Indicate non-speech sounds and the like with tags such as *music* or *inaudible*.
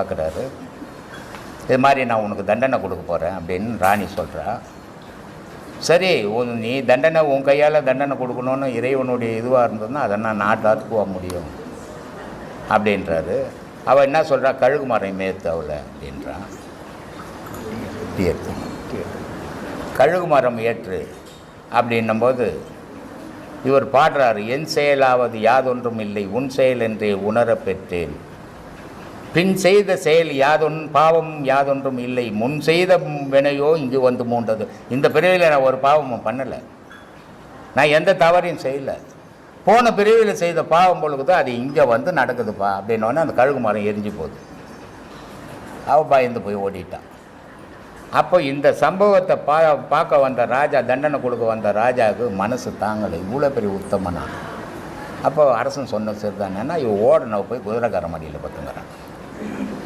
பார்க்குறாரு. இது மாதிரி நான் உனக்கு தண்டனை கொடுக்க போகிறேன் அப்படின்னு ராணி சொல்கிறா சரி உன் நீ தண்டனை உன் கையால் தண்டனை கொடுக்கணும்னு இறைவனுடைய இதுவாக இருந்ததுன்னா அதை நான் நாட்டாத்துக்குவா முடியும் அப்படின்றாரு. அவள் என்ன சொல்கிறா கழுகு மரம் மேத்து அவளை அப்படின்றான் கழுகு மரம் ஏற்று அப்படின்னும்போது இவர் பாடுறாரு என் செயலாவது யாதொன்றும் இல்லை உன் செயல் என்றே உணரப் பெற்றேன். பின் செய்த செயல் யாதொன் பாவம் யாதொன்றும் இல்லை. முன் செய்த வினையோ இங்கு வந்து மூண்டது இந்த பிரிவில் நான் ஒரு பாவமும் பண்ணலை. நான் எந்த தவறையும் செய்யலை. போன பிரிவில் செய்த பாவம் பொழுது அது இங்கே வந்து நடக்குதுப்பா அப்படின்னோடனே அந்த கழுகு மரம் எரிஞ்சு போகுது. அவள் பயந்து போய் ஓடிட்டான் அப்போ இந்த சம்பவத்தை பா பார்க்க வந்த ராஜா தண்டனை கொடுக்க வந்த ராஜாவுக்கு மனசு தாங்கலை. இவ்வளோ பெரிய உத்தமனா. அப்போ அரசன் சொன்ன சரிதானேன்னா இவன் ஓடனவ போய் குதிரைக்கார மடியில் பத்துங்கிறான். Yeah. *laughs*